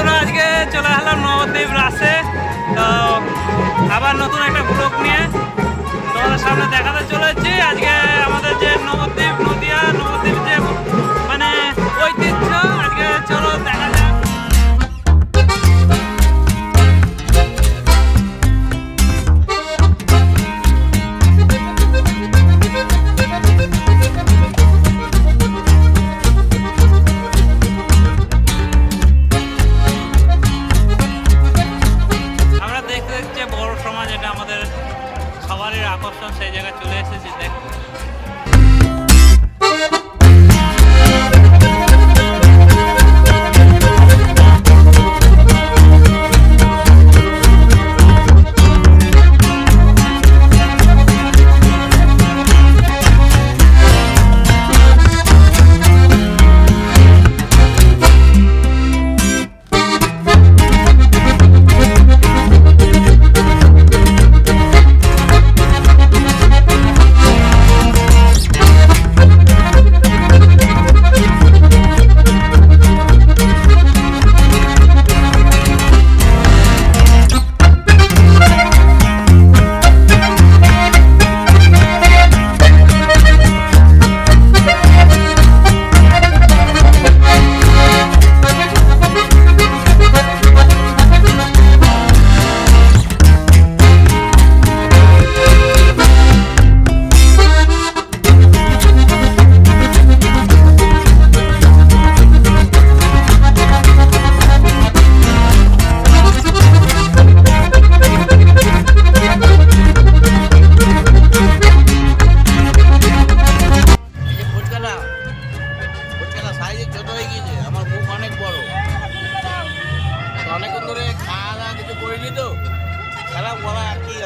বন্ধুরা, আজকে চলে এলাম নবদ্বীপ রাসে। তো আবার নতুন একটা ব্লক নিয়ে তোমাদের সামনে দেখাতে চলেছি। এটা আমাদের সবারই আকর্ষণ সেই জায়গায় চলে এসেছি দেখ।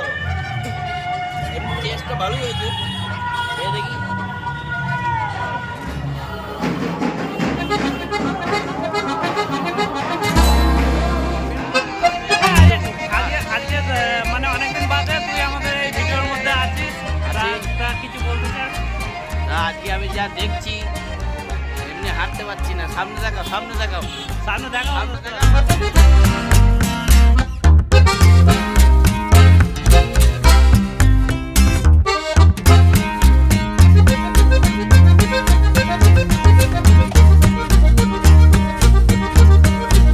আর কি টেস্টটা ভালোই হয়েছে। খেয়ে দেখি। হ্যাঁ, মানে অনেকদিন বাদে তুই আমাদের এই ভিডিওর মধ্যে আছিস। কিছু বলতে চাস? আজকে আমি যা দেখছি এমনি হাঁটতে পারছি না। সামনে দেখাও সামনে দেখাও। সামনে দেখাও। সামনে দেখাও।